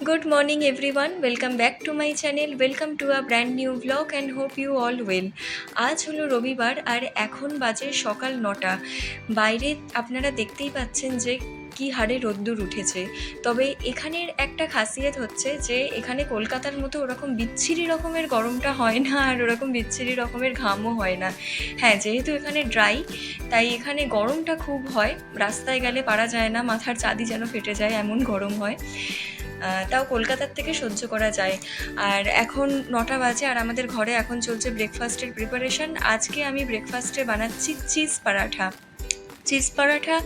Good morning, everyone. Welcome back to my channel. Welcome to a brand new vlog and hope you all well. আজ হলো রবিবার আর এখন বাজে সকাল নটা বাইরে আপনারা দেখতেই পাচ্ছেন যে কি হারে রোদ্দুর উঠেছে তবে এখানের একটা খাসিয়ত হচ্ছে যে এখানে কলকাতার মতো ওরকম বিচ্ছিরি রকমের গরমটা হয় না আর ওরকম বিচ্ছিরি রকমের ঘামও হয় না হ্যাঁ যেহেতু এখানে ড্রাই তাই এখানে গরমটা খুব হয় রাস্তায় গেলে পারা যায় না মাথার চাঁদি যেন ফেটে যায় এমন গরম হয় তাও কলকাতার থেকে সহ্য করা যায়। আর এখন নটা বাজে আর আমাদের ঘরে এখন চলছে ব্রেকফাস্টের প্রিপারেশন আজকে আমি ব্রেকফাস্টে বানাচ্ছি চিজ পরাঠা। চিজ পরাঠা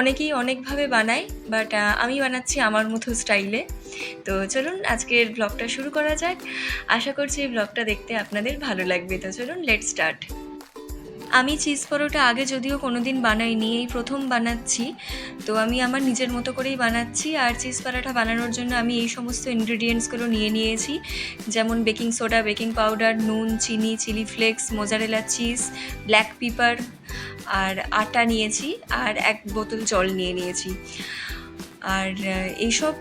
অনেকেই অনেকভাবে বানায় বাট আমি বানাচ্ছি আমার মতো স্টাইলে তো চলুন আজকের ব্লগটা শুরু করা যাক। আশা করছি এই ব্লগটা দেখতে আপনাদের ভালো লাগবে। তো চলুন লেট স্টার্ট আমি চিজ পরোটা আগে যদিও কোনো দিন বানাইনি, এই প্রথম বানাচ্ছি। তো আমি আমার নিজের মতো করেই বানাচ্ছি আর চিজ পরোটা বানানোর জন্য আমি এই সমস্ত ইনগ্রিডিয়েন্টসগুলো নিয়ে নিয়েছি। যেমন বেকিং সোডা বেকিং পাউডার নুন, চিনি chilli flakes mozzarella cheese black pepper আর আটা নিয়েছি আর এক বোতল জল নিয়ে নিয়েছি। আর এইসব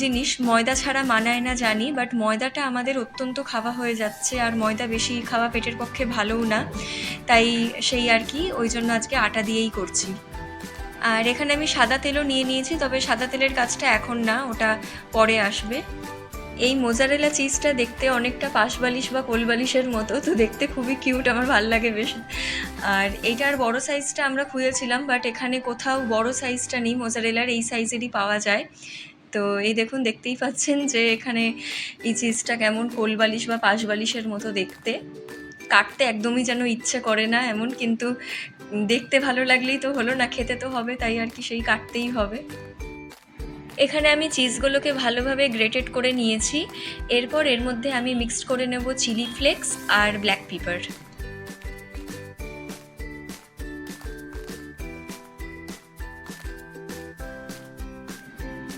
জিনিস, ময়দা ছাড়া মানায় না জানি বাট ময়দাটা আমাদের অত্যন্ত খাওয়া হয়ে যাচ্ছে আর ময়দা বেশি খাওয়া পেটের পক্ষে ভালোও না। তাই সেই আর কি, ওই জন্য আজকে আটা দিয়েই করছি। আর এখানে আমি সাদা তেলও নিয়ে নিয়েছি, তবে সাদা তেলের কাজটা এখন না, ওটা পরে আসবে। এই মোজারেলা চিজটা দেখতে অনেকটা পাশবালিশ বা কোলবালিশের মতো, তো দেখতে খুবই কিউট, আমার ভালো লাগে বেশ। আর এইটার বড় সাইজটা আমরা খুঁজেছিলাম বাট এখানে কোথাও বড় সাইজটা নেই, মোজারেলার এই সাইজেরই পাওয়া যায়। তো এই দেখুন, দেখতেই পাচ্ছেন যে এখানে এই চিজটা কেমন কোলবালিশ বা পাশবালিশের মতো দেখতে। কাটতে একদমই যেন ইচ্ছে করে না এমন, কিন্তু দেখতে ভালো লাগলেই তো হলো না, খেতে তো হবে, তাই আর কি সেই কাটতেই হবে। এখানে আমি চিজগুলোকে ভালোভাবে গ্রেটেড করে নিয়েছি। এরপর এর মধ্যে আমি মিক্সড করে নেব চিলি ফ্লেক্স আর ব্ল্যাক পেপার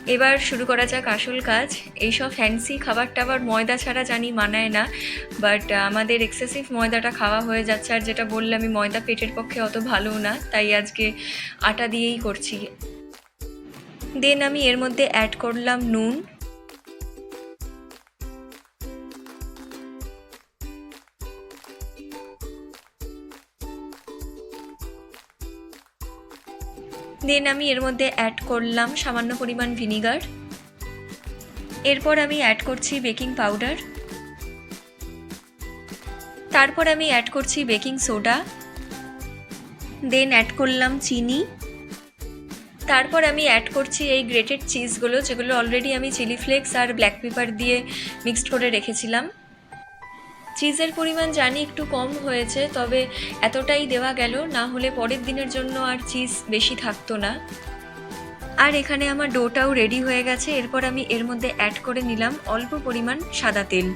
এবার শুরু করা যাক আসল কাজ। এইসব ফ্যান্সি খাবার টাবার ময়দা ছাড়া জানি মানায় না বাট আমাদের এক্সেসিভ ময়দাটা খাওয়া হয়ে যাচ্ছে। আর যেটা বললে আমি ময়দা পেটের পক্ষে অত ভালো না, তাই আজকে আটা দিয়েই করছি। দেন আমি এর মধ্যে অ্যাড করলাম নুন। দেন আমি এর মধ্যে অ্যাড করলাম সামান্য পরিমাণ ভিনিগার এরপর আমি অ্যাড করছি বেকিং পাউডার তারপর আমি অ্যাড করছি বেকিং সোডা দেন অ্যাড করলাম চিনি। তারপর আমি অ্যাড করছি এই গ্রেটেড চিজগুলো যেগুলো অলরেডি আমি চিলি ফ্লেক্স আর ব্ল্যাক পেপার দিয়ে মিক্সড করে রেখেছিলাম। চিজের পরিমাণ জানি একটু কম হয়েছে, তবে এতটাই দেওয়া গেল, না হলে পরের দিনের জন্য আর চিজ বেশি থাকতো না। আর এখানে আমার ডোটাও রেডি হয়ে গেছে, এরপর আমি এর মধ্যে অ্যাড করে নিলাম অল্প পরিমাণ সাদা তেল।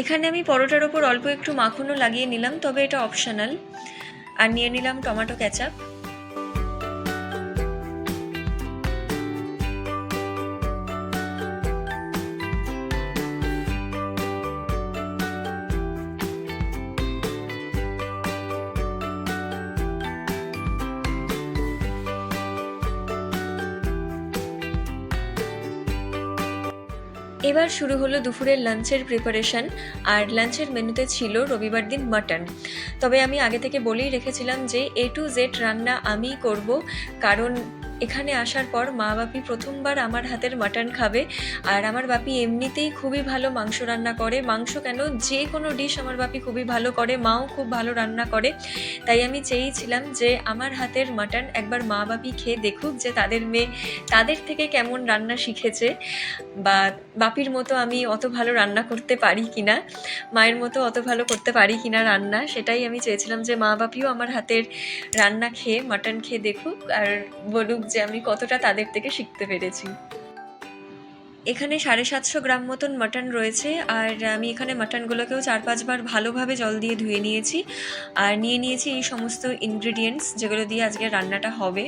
এখানে আমি পরোটার ওপর অল্প একটু মাখনও লাগিয়ে নিলাম, তবে এটা অপশনাল আর নিয়ে নিলাম টমেটো ক্যাচাপ এবার শুরু হলো দুপুরের লাঞ্চের প্রিপারেশান আর লাঞ্চের মেনুতে ছিল রবিবার দিন মাটন তবে আমি আগে থেকে বলেই রেখেছিলাম যে এ টু জেড রান্না আমিই করব, কারণ এখানে আসার পর মা বাপি প্রথমবার আমার হাতের মাটন খাবে। আর আমার বাপি এমনিতেই খুবই ভালো মাংস রান্না করে। মাংস কেন? যে কোনো ডিশ আমার বাপি খুবই ভালো করে, মাও খুব ভালো রান্না করে। তাই আমি চেয়েছিলাম যে আমার হাতের মাটন একবার মা বাপি খেয়ে দেখুক যে তাদের মেয়ে তাদের থেকে কেমন রান্না শিখেছে বা বাপির মতো আমি অত ভালো রান্না করতে পারি কি না মায়ের মতো অত ভালো করতে পারি কি না রান্না, সেটাই আমি চেয়েছিলাম যে মা বাপিও আমার হাতের রান্না খেয়ে, মাটন খেয়ে দেখুক আর বলুক যে আমি কতটা তাদের থেকে শিখতে পেরেছি। এখানে সাড়ে সাতশো গ্রাম মতন মাটন রয়েছে, আর আমি এখানে মাটনগুলোকেও চার পাঁচবার ভালোভাবে জল দিয়ে ধুয়ে নিয়েছি। আর নিয়ে নিয়েছি এই সমস্ত ইনগ্রিডিয়েন্টস যেগুলো দিয়ে আজকে রান্নাটা হবে।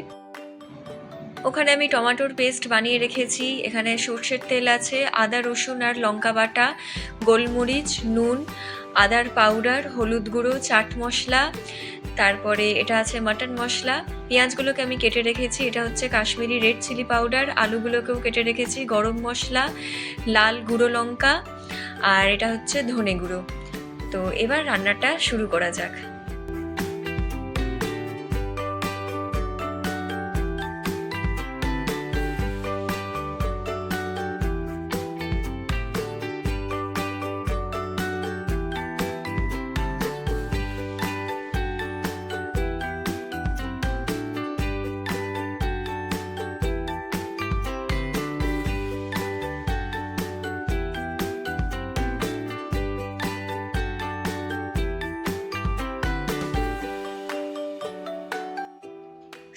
ওখানে আমি টমেটোর পেস্ট বানিয়ে রেখেছি। এখানে সর্ষের তেল আছে, আদা, রসুন আর লঙ্কা বাটা, গোলমরিচ, নুন, আদার পাউডার, হলুদ গুঁড়ো, চাট মশলা, তারপরে এটা আছে মাটন মশলা। পেঁয়াজগুলোকে আমি কেটে রেখেছি, এটা হচ্ছে কাশ্মীরি রেড চিলি পাউডার। আলুগুলোকেও কেটে রেখেছি, গরম মশলা, লাল গুঁড়ো লঙ্কা, আর এটা হচ্ছে ধনে গুঁড়ো। তো এবার রান্নাটা শুরু করা যাক।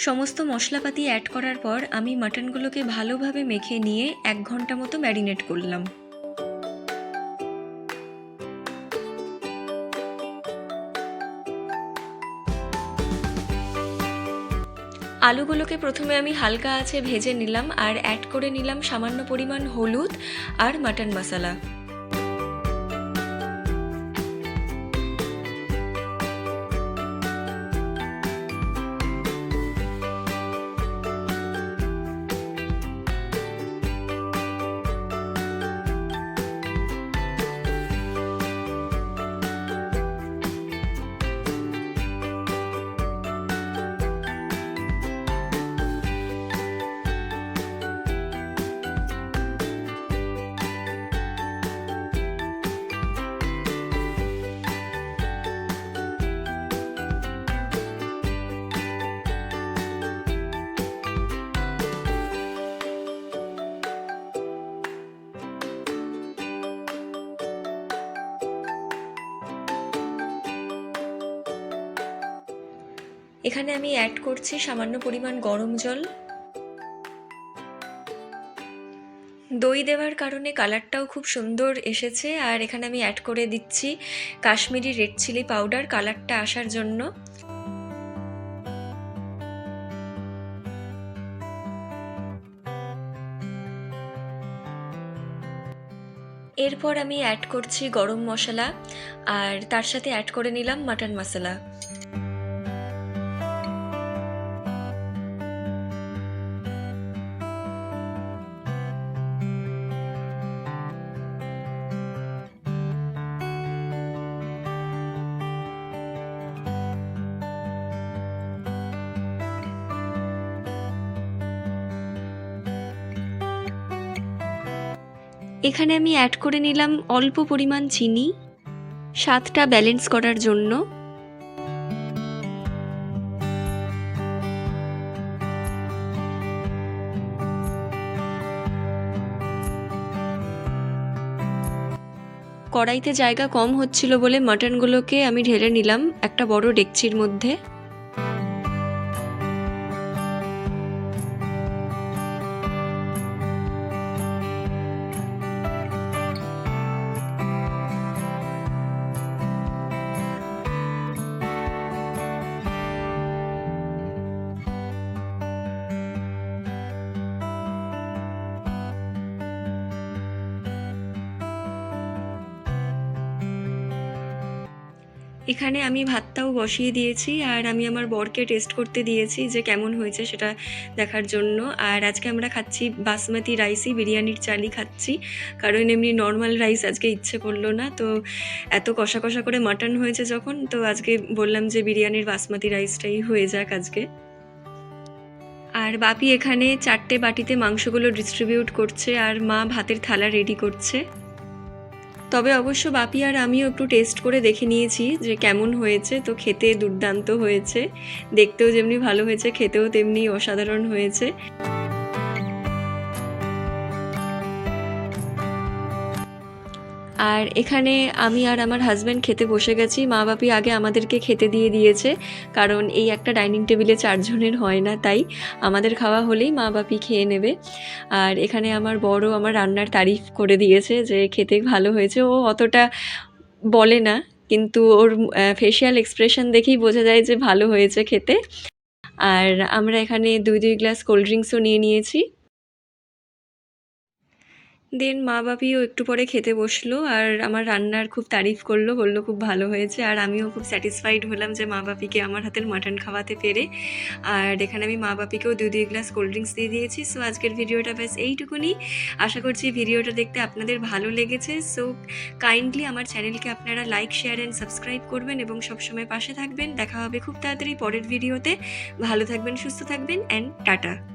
সমস্ত মশলাপাতি অ্যাড করার পর আমি মাটনগুলোকে ভালোভাবে মেখে নিয়ে এক ঘণ্টা মতো ম্যারিনেট করলাম। আলুগুলোকে প্রথমে আমি হালকা আছে ভেজে নিলাম আর অ্যাড করে নিলাম সামান্য পরিমাণ হলুদ আর মাটন মশলা এখানে আমি অ্যাড করছি সামান্য পরিমাণ গরম জল। দই দেওয়ার কারণে কালারটাও খুব সুন্দর এসেছে, আর এখানে আমি অ্যাড করে দিচ্ছি কাশ্মীরি রেড চিলি পাউডার কালারটা আসার জন্য। এরপর আমি অ্যাড করছি গরম মশলা, আর তার সাথে অ্যাড করে নিলাম মাটন মশলা এখানে আমি অ্যাড করে নিলাম অল্প পরিমাণ চিনি, স্বাদটা ব্যালেন্স করার জন্য। কড়াইতে জায়গা কম হচ্ছিল বলে মাটনগুলোকে আমি ঢেলে নিলাম একটা বড় ডেকচির মধ্যে। এখানে আমি ভাতটাও বসিয়ে দিয়েছি আর আমি আমার বরকে টেস্ট করতে দিয়েছি যে কেমন হয়েছে সেটা দেখার জন্য। আর আজকে আমরা খাচ্ছি বাসমতি রাইসই বিরিয়ানির চালই খাচ্ছি। কারণ এমনি নর্মাল রাইস আজকে ইচ্ছে করল না, তো এত কষা কষা করে মাটন হয়েছে যখন, তো আজকে বললাম যে বিরিয়ানির বাসমতি রাইসটাই হয়ে যাক আজকে। আর বাপি এখানে চারটে বাটিতে মাংসগুলো ডিস্ট্রিবিউট করছে আর মা ভাতের থালা রেডি করছে। তবে অবশ্য বাপি আর আমিও একটু টেস্ট করে দেখে নিয়েছি যে কেমন হয়েছে। তো খেতে দুর্দান্ত হয়েছে। দেখতেও যেমনি ভালো হয়েছে, খেতেও তেমনি অসাধারণ হয়েছে। আর এখানে আমি আর আমার হাজব্যান্ড খেতে বসে গেছি। মা বাপি আগে আমাদেরকে খেতে দিয়ে দিয়েছে, কারণ এই একটা ডাইনিং টেবিলে চারজনের হয় না, তাই আমাদের খাওয়া হলেই মা বাপি খেয়ে নেবে। আর এখানে আমার বড় আমার রান্নার তারিফ করে দিয়েছে যে খেতে ভালো হয়েছে। ও অতটা বলে না, কিন্তু ওর ফেশিয়াল এক্সপ্রেশন দেখেই বোঝা যায় যে ভালো হয়েছে খেতে। আর আমরা এখানে দুই দুই গ্লাস কোল্ড ড্রিঙ্কসও নিয়ে নিয়েছি। দেন মা বাপিও একটু পরে খেতে বসল আর আমার রান্নার খুব তারিফ করল, বলল খুব ভালো হয়েছে আর আমিও খুব স্যাটিসফাইড হলাম যে মা বাপিকে আমার হাতের মাটন খাওয়াতে পেরে। আর এখানে আমি মা বাপিকেও দুই দুই গ্লাস কোল্ড ড্রিঙ্কস দিয়ে দিয়েছি সো আজকের ভিডিওটা ব্যাস এইটুকুনি। আশা করছি ভিডিওটা দেখতে আপনাদের ভালো লেগেছে সো কাইন্ডলি আমার চ্যানেলকে আপনারা লাইক শেয়ার অ্যান্ড সাবস্ক্রাইব করবেন এবং সবসময় পাশে থাকবেন। দেখা হবে খুব তাড়াতাড়ি পরের ভিডিওতে ভালো থাকবেন, সুস্থ থাকবেন অ্যান্ড টাটা।